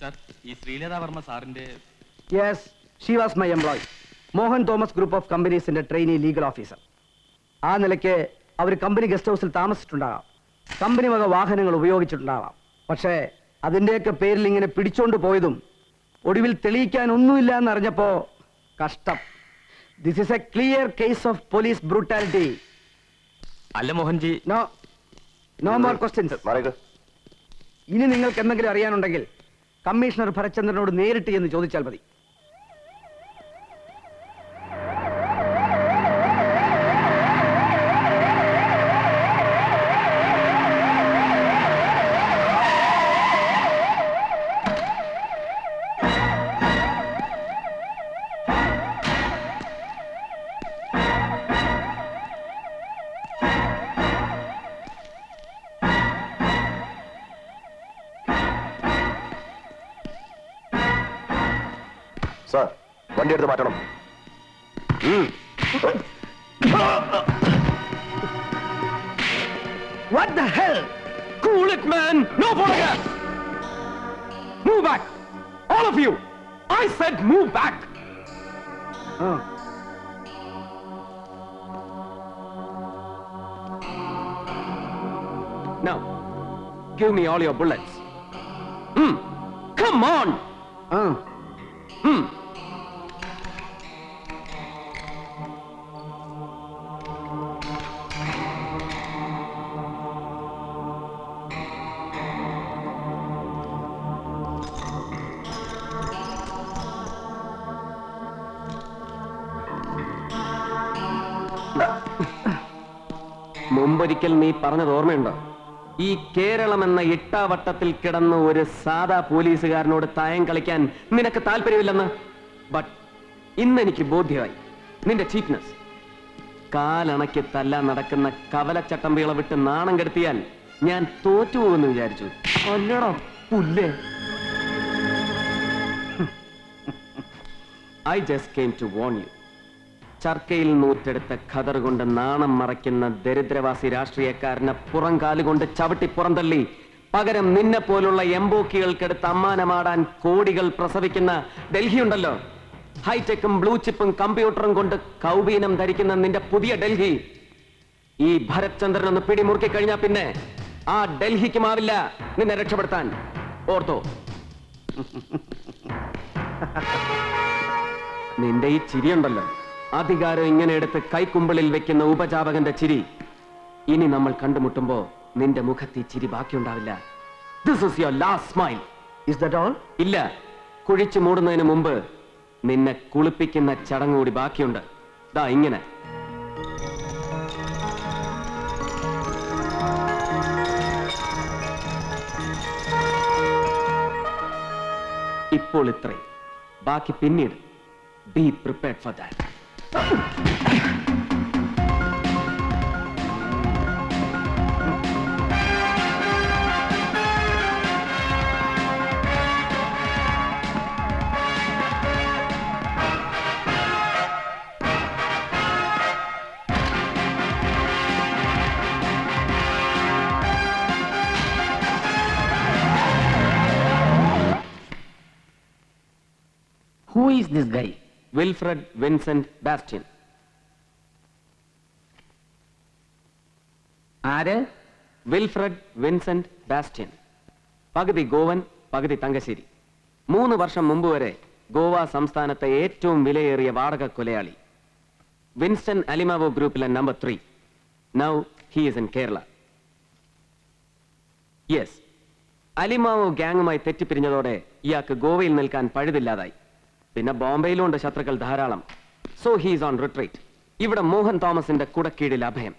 Sir ഈ ശ്രീലത വർമ്മ സാറിന്റെ yes she was my employee Mohan Thomas group of കമ്പനീസിന്റെ trainee legal officer ആ നിലയ്ക്ക് അവർ company guest ഹൗസിൽ താമസിച്ചിട്ടുണ്ടാകാം. കമ്പനി വക വാഹനങ്ങൾ ഉപയോഗിച്ചിട്ടുണ്ടാവാം പക്ഷേ അതിന്റെയൊക്കെ പേരിൽ ഇങ്ങനെ പിടിച്ചോണ്ട് പോയതും ഒടുവിൽ തെളിയിക്കാൻ ഒന്നുമില്ല എന്നറിഞ്ഞപ്പോ കഷ്ടം. This is a clear case of police brutality അല്ല Mohanji. No no more questions ഇനി നിങ്ങൾക്ക് എന്തെങ്കിലും അറിയാനുണ്ടെങ്കിൽ കമ്മീഷണർ ഭരചന്ദ്രനോട് നേരിട്ട് എന്ന് ചോദിച്ചാൽ മതി. சார் வண்டி எடுத்து மாட்டணும் What the hell? Cool it, man! No photograph! Move back! All of you! I said move back! Oh. Now, give me all your bullets. Hmm. Come on! Oh. Hmm. മുമ്പൊരിക്കൽ നീ പറഞ്ഞത് ഓർമ്മയുണ്ടോ? ഈ കേരളം എന്ന ഇട്ടാവട്ടത്തിൽ കിടന്ന് ഒരു സാധാ പോലീസുകാരനോട് തായം കളിക്കാൻ നിനക്ക് താല്പര്യമില്ലെന്ന്? ബട്ട് ഇന്ന് എനിക്ക് ബോധ്യമായി. നിന്റെ ചീപ്നെസ് കാലണയ്ക്ക് തല്ല നടക്കുന്ന കവലച്ചട്ടമ്പികളെ വിട്ട് നാണം കെടുത്തിയാൽ ഞാൻ തോറ്റുപോകുമെന്ന് വിചാരിച്ചു. അല്ലടാ പുല്ലേ? I just came to warn you ചർക്കയിൽ നൂറ്റെടുത്ത ഖദർ കൊണ്ട് നാണം മറയ്ക്കുന്ന ദരിദ്രവാസി രാഷ്ട്രീയക്കാരനെ പുറം കാലുകൊണ്ട് ചവിട്ടി പുറന്തള്ളി. പകരം നിന്നെ പോലുള്ള എംബോക്കികൾക്കെടുത്ത് അമ്മാനമാടാൻ കോടികൾ പ്രസവിക്കുന്ന ഡൽഹി ഉണ്ടല്ലോ ഹൈടെക്കും ബ്ലൂ ചിപ്പും കമ്പ്യൂട്ടറും കൊണ്ട് കൗബീനം ധരിക്കുന്ന നിന്റെ പുതിയ ഡൽഹി. ഈ ഭരത് ചന്ദ്രൻ ഒന്ന് പിടിമുറുക്കി കഴിഞ്ഞാൽ പിന്നെ ആ ഡൽഹിക്കുമാവില്ല നിന്നെ രക്ഷപ്പെടുത്താൻ. ഓർത്തോ. നിന്റെ ഈ ചിരിയുണ്ടല്ലോ. അധികാരം ഇങ്ങനെ എടുത്ത് കൈക്കുമ്പിളിൽ വെക്കുന്ന ഉപജാപകന്റെ ചിരി. ഇനി നമ്മൾ കണ്ടുമുട്ടുമ്പോ നിന്റെ മുഖത്ത് ഈ ചിരി ബാക്കിയുണ്ടാവില്ല. This is your last smile Is that all? ഇല്ല. കുഴിച്ചു മൂടുന്നതിന് മുമ്പ് നിന്നെ കുളിപ്പിക്കുന്ന ചടങ്ങ് കൂടി ബാക്കിയുണ്ട്. ദാ ഇങ്ങനെ. ഇപ്പോൾ ഇത്രയും. ബാക്കി പിന്നീട്. Be prepared for that Who is this guy? Wilfred Vincent Bastin. ആര്? Wilfred Vincent Bastin. പകുതി ഗോവൻ പകുതി തങ്കശ്ശേരി. മൂന്ന് വർഷം മുമ്പ് വരെ ഗോവ സംസ്ഥാനത്തെ ഏറ്റവും വിലയേറിയ വാടക കൊലയാളി. വിൻസ്റ്റൺ അലിമാവോ ഗ്രൂപ്പിലെ number three. Now he in Kerala yes Alemao ഗ്യാങ്ങുമായി തെറ്റിപ്പിരിഞ്ഞതോടെ ഇയാൾക്ക് ഗോവയിൽ നിൽക്കാൻ പഴുതില്ലാതായി. പിന്നെ ബോംബെയിലും ഉണ്ട് ശത്രുക്കൾ ധാരാളം. സോ ഹീസ് ഓൺ റിട്രീറ്റ് ഇവിടെ മോഹൻ തോമസിന്റെ കുടക്കീഴിൽ അഭയം.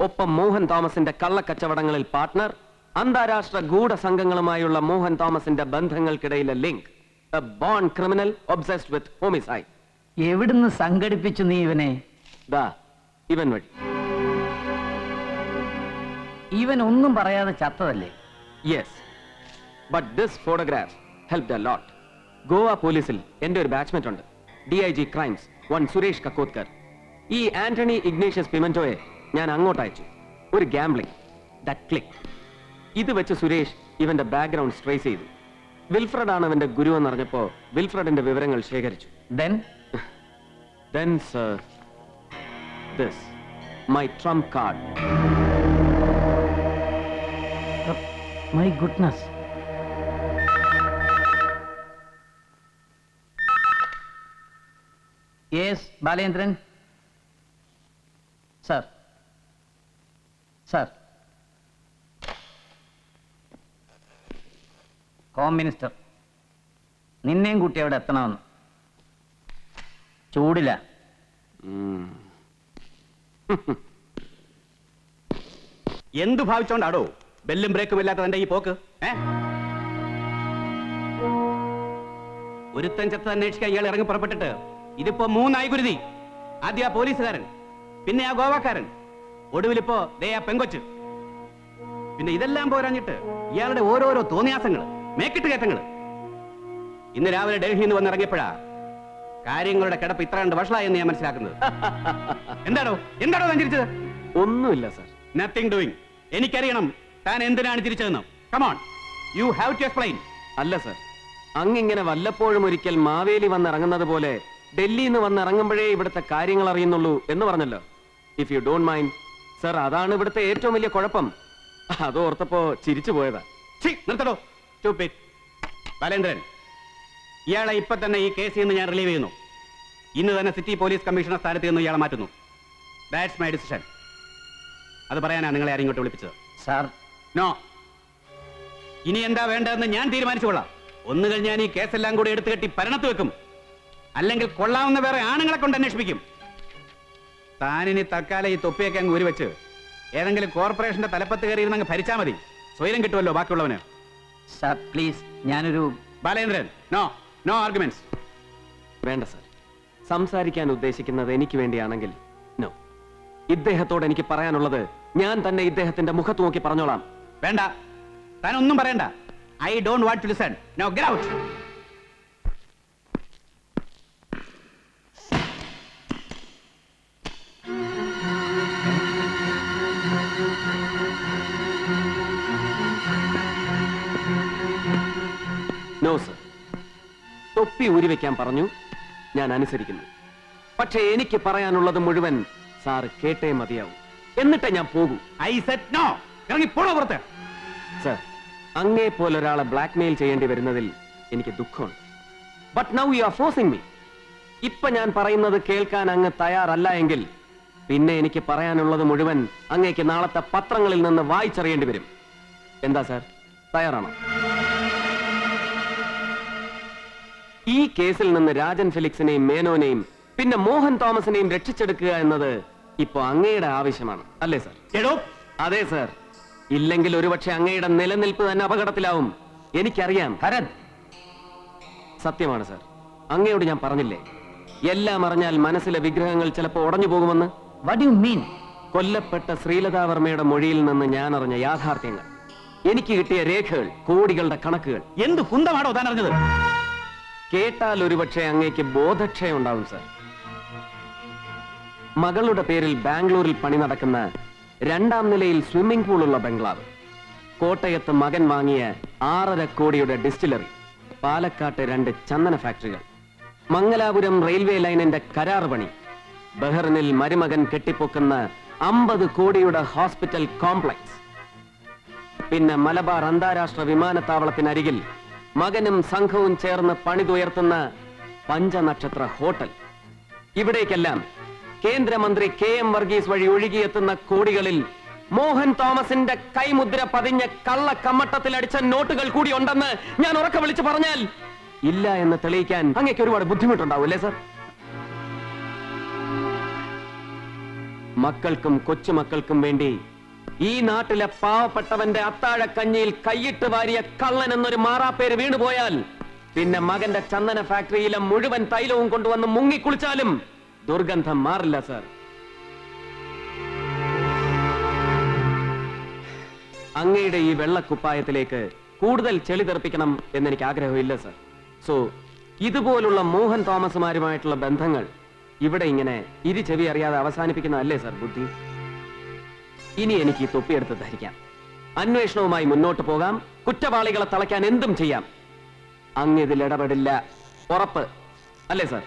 ഒപ്പം മോഹൻ തോമസിന്റെ കള്ളക്കച്ചവടങ്ങളിൽ പാർട്ട്ണർ അന്താരാഷ്ട്ര ഗൂഢസംഘങ്ങളുമായുള്ള മോഹൻ തോമസിന്റെ ബന്ധങ്ങൾക്കിടയിലെ link a born criminal obsessed with homicide എവിടുന്ന് സംഘടിപ്പിച്ചു നീ ഇവനെ? ദാ ഇവൻ വഴി. ഇവൻ ഒന്നും പറയാതെ ചത്തതല്ലേ? Yes but this photograph help a lot Goa പോലീസിൽ എന്റെ ഒരു ബാച്ച്മെന്റ് ഉണ്ട്. D I G crimes one Suresh Kakodkar. ഈ ആന്റണി ഇഗ്നേഷ്യസ് പിമന്റോയെ ഞാൻ അങ്ങോട്ട് അയച്ചു. ഒരു ഗാംബ്ലിംഗ് ദറ്റ് ക്ലിക്ക് ഇത് വെച്ച് സുരേഷ് ഇവന്റെ ബാക്ക്ഗ്രൗണ്ട് ട്രേസ് ചെയ്തു. വിൽഫ്രഡ് ആണ് അവന്റെ ഗുരു എന്ന് എന്നറിഞ്ഞപ്പോ വിൽഫ്രഡിന്റെ വിവരങ്ങൾ ശേഖരിച്ചു. Then then sir my trump card my goodness yes Balendran. Sir. Sir. Home minister നിന്നെയും കൂട്ടി അവിടെ എത്തണമെന്ന്. ചൂടില്ല. എന്തു ഭാവിച്ചോണ്ടാടോ ബെല്ലും ബ്രേക്കും ഇല്ലാത്ത തന്റെ ഈ പോക്ക്? ഏ? ഒരുത്തൻ ചത്ത അന്വേഷിക്കാൻ ഇയാൾ ഇറങ്ങി പുറപ്പെട്ടിട്ട് ഇതിപ്പോ മൂന്നായി ഗുരുതി ആദ്യ ആ പോലീസുകാരൻ പിന്നെ ആ ഗോവാക്കാരൻ. ഒടുവിലിപ്പോ ദേ ആ പെങ്കൊച്ച്. പിന്നെ ഇതെല്ലാം പോരാഞ്ഞിട്ട് ഇയാളുടെ ഓരോരോ തോന്നിയാസങ്ങൾ മേക്കിട്ട് കയറ്റങ്ങൾ ഇന്ന് രാവിലെ ഡൽഹിയിൽ നിന്ന് വന്നിറങ്ങിയപ്പോഴാ കാര്യങ്ങളുടെ കിടപ്പ് ഇത്ര കണ്ട് വഷളായെന്ന് ഞാൻ മനസ്സിലാക്കുന്നത്. എന്താണോ എന്താണോ താൻ ചിരിച്ചത് ഒന്നുമില്ല സർ. നത്തിങ് ഡൂയിങ് എനിക്കറിയണം താൻ എന്തിനാണ് തിരിച്ചതെന്ന് come on you have to explain അല്ല സർ. അങ്ങിങ്ങനെ വല്ലപ്പോഴും ഒരിക്കൽ മാവേലി വന്നിറങ്ങുന്നത് പോലെ ഡൽഹിയിൽ നിന്ന് വന്നിറങ്ങുമ്പോഴേ ഇവിടുത്തെ കാര്യങ്ങൾ അറിയുന്നുള്ളൂ എന്ന് പറഞ്ഞല്ലോ. If you don't mind sir അതാണ് ഇവിടുത്തെ ഏറ്റവും വലിയ കുഴപ്പം. അത് ഓർത്തപ്പോ ചിരിച്ചു പോയതാ. ഛീ, നിർത്തടോ. Stupid. ബാലേന്ദ്രൻ ഇയാളെ ഇപ്പൊ തന്നെ ഈ കേസിൽ നിന്ന് ഞാൻ റിലീവ് ചെയ്യുന്നു. ഇന്ന് തന്നെ സിറ്റി പോലീസ് കമ്മീഷണർ സ്ഥാനത്ത് നിന്ന് ഇയാളെ മാറ്റുന്നു. ദാറ്റ്സ് മൈ ഡിസിഷൻ അത് പറയാനാ നിങ്ങളെ ആരും ഇങ്ങോട്ട് വിളിപ്പിച്ചത്. സാർ നോ ഇനി എന്താ വേണ്ടതെന്ന് ഞാൻ തീരുമാനിച്ചുകൊള്ളാം. ഒന്നുകിൽ ഞാൻ ഈ കേസെല്ലാം കൂടി എടുത്തു കെട്ടി പരണത്ത് വെക്കും. അല്ലെങ്കിൽ കൊള്ളാവുന്ന വേറെ ആണുങ്ങളെ കൊണ്ട് അന്വേഷിപ്പിക്കും. താനിനി തൽക്കാലം ഈ തൊപ്പിയൊക്കെ അങ്ങ് ഊരിവെച്ച് ഏതെങ്കിലും കോർപ്പറേഷന്റെ തലപ്പത്ത് കയറി ഇരുന്ന് അങ്ങ് ഭരിച്ചാൽ മതി. സ്വയം കിട്ടുമല്ലോ ബാക്കിയുള്ളവന്. സാർ പ്ലീസ് ഞാനൊരു ബാലേന്ദ്രൻ നോ നോ ആർഗ്യുമെന്റ്സ്. വേണ്ട സർ. സംസാരിക്കാൻ ഉദ്ദേശിക്കുന്നത് എനിക്ക് വേണ്ടിയാണെങ്കിൽ നോ. ഇദ്ദേഹത്തോട് എനിക്ക് പറയാനുള്ളത് ഞാൻ തന്നെ ഇദ്ദേഹത്തിന്റെ മുഖത്ത് നോക്കി പറഞ്ഞോളാം. വേണ്ട. താൻ ഒന്നും പറയണ്ട. I don't want to listen. No get out. No sir തൊപ്പി ഊരിവെക്കാൻ പറഞ്ഞു. ഞാൻ അനുസരിക്കുന്നു. പക്ഷെ എനിക്ക് പറയാനുള്ളത് മുഴുവൻ സാർ കേട്ടേ മതിയാവും. എന്നിട്ടേ ഞാൻ പോകൂ. ഐ സെറ്റ് നോ ഇറങ്ങി പോണോ പുറത്ത്. സർ അങ്ങേ പോലെ ഒരാളെ ബ്ലാക്ക്മെയിൽ ചെയ്യേണ്ടി വരുന്നതിൽ എനിക്ക് ദുഃഖമുണ്ട്. But now you are forcing me ഇപ്പൊ ഞാൻ പറയുന്നത് കേൾക്കാൻ അങ്ങ് തയ്യാറല്ല എങ്കിൽ പിന്നെ എനിക്ക് പറയാനുള്ളത് മുഴുവൻ അങ്ങേക്ക് നാളത്തെ പത്രങ്ങളിൽ നിന്ന് വായിച്ചറിയേണ്ടി വരും. എന്താ സാർ തയ്യാറാണോ? ഈ കേസിൽ നിന്ന് രാജൻ ഫെലിക്സിനെയും മേനോനെയും പിന്നെ മോഹൻ തോമസിനെയും രക്ഷിച്ചെടുക്കുക എന്നത് ഇപ്പൊ അങ്ങയുടെ ആവശ്യമാണ്. അല്ലേ സർ? എടോ. അതെ സർ. ഇല്ലെങ്കിൽ ഒരുപക്ഷെ അങ്ങയുടെ നിലനിൽപ്പ് തന്നെ അപകടത്തിലാവും. എനിക്കറിയാം. ഭരത് സത്യമാണ് സർ. അങ്ങയോട് ഞാൻ പറഞ്ഞില്ലേ? എല്ലാം അറിഞ്ഞാൽ മനസ്സിലെ വിഗ്രഹങ്ങൾ ചിലപ്പോൾ ഉടഞ്ഞു പോകുമെന്ന്? വട്ട് യു മീൻ കൊല്ലപ്പെട്ട ശ്രീലതാവർമ്മയുടെ മൊഴിയിൽ നിന്ന് ഞാൻ അറിഞ്ഞ യാഥാർത്ഥ്യങ്ങൾ. എനിക്ക് കിട്ടിയ രേഖകൾ കോടികളുടെ കണക്കുകൾ. എന്ത് കുന്തമാണോ താൻ അറിഞ്ഞത്? കേട്ടാൽ ഒരുപക്ഷെ അങ്ങേക്ക് ബോധക്ഷയം ഉണ്ടാവും സർ. മകളുടെ പേരിൽ ബാംഗ്ലൂരിൽ പണി നടക്കുന്ന രണ്ടാം നിലയിൽ സ്വിമ്മിംഗ് പൂളുള്ള ബംഗ്ലാവ്. കോട്ടയത്ത് മകൻ വാങ്ങിയ ആറര കോടിയുടെ ഡിസ്റ്റിലറി പാലക്കാട്ട് രണ്ട് ചന്ദന ഫാക്ടറികൾ. മംഗലാപുരം റെയിൽവേ ലൈനിന്റെ കരാർ പണി. ബഹ്റിനിൽ മരുമകൻ കെട്ടിപ്പൊക്കുന്ന അമ്പത് കോടിയുടെ ഹോസ്പിറ്റൽ കോംപ്ലക്സ്. പിന്നെ മലബാർ അന്താരാഷ്ട്ര വിമാനത്താവളത്തിനരികിൽ മകനും സംഘവും ചേർന്ന് പണിതുയർത്തുന്ന പഞ്ചനക്ഷത്ര ഹോട്ടൽ. ഇവിടേക്കെല്ലാം കേന്ദ്രമന്ത്രി കെ എം വർഗീസ് വഴി ഒഴുകിയെത്തുന്ന കോടികളിൽ മോഹൻ തോമസിന്റെ കൈമുദ്ര പതിഞ്ഞ കള്ള കമ്മട്ടത്തിൽ അടിച്ച നോട്ടുകൾ കൂടി ഉണ്ടെന്ന് ഞാൻ ഉറക്കെ വിളിച്ചു പറഞ്ഞാൽ ഇല്ല എന്ന് തെളിയിക്കാൻ അങ്ങേക്ക് ഒരുപാട് ബുദ്ധിമുട്ടുണ്ടാവും അല്ലേ സർ? മക്കൾക്കും കൊച്ചുമക്കൾക്കും വേണ്ടി ഈ നാട്ടിലെ പാവപ്പെട്ടവന്റെ അത്താഴക്കഞ്ഞിയിൽ കൈയിട്ട് വാരിയ കള്ളൻ എന്നൊരു മാറാപ്പേര് വീണുപോയാൽ പിന്നെ മകന്റെ ചന്ദന ഫാക്ടറിയിലെ മുഴുവൻ തൈലവും കൊണ്ടുവന്ന് മുങ്ങിക്കുളിച്ചാലും ദുർഗന്ധം മാറില്ല സർ. അങ്ങയുടെ ഈ വെള്ളക്കുപ്പായത്തിലേക്ക് കൂടുതൽ ചെളി തെറിപ്പിക്കണം എന്നെനിക്ക് ആഗ്രഹമില്ല സർ. സോ ഇതുപോലുള്ള മോഹൻ തോമസുമാരുമായിട്ടുള്ള ബന്ധങ്ങൾ ഇവിടെ ഇങ്ങനെ ഇരു ചെവി അറിയാതെ അവസാനിപ്പിക്കുന്നതല്ലേ സർ ബുദ്ധി? ഇനി എനിക്ക് ഈ തൊപ്പിയെടുത്ത് ധരിക്കാം. അന്വേഷണവുമായി മുന്നോട്ട് പോകാം. കുറ്റവാളികളെ തളയ്ക്കാൻ എന്തും ചെയ്യാം. അങ്ങിതിൽ ഇടപെടില്ല. ഉറപ്പ്. അല്ലേ സാർ?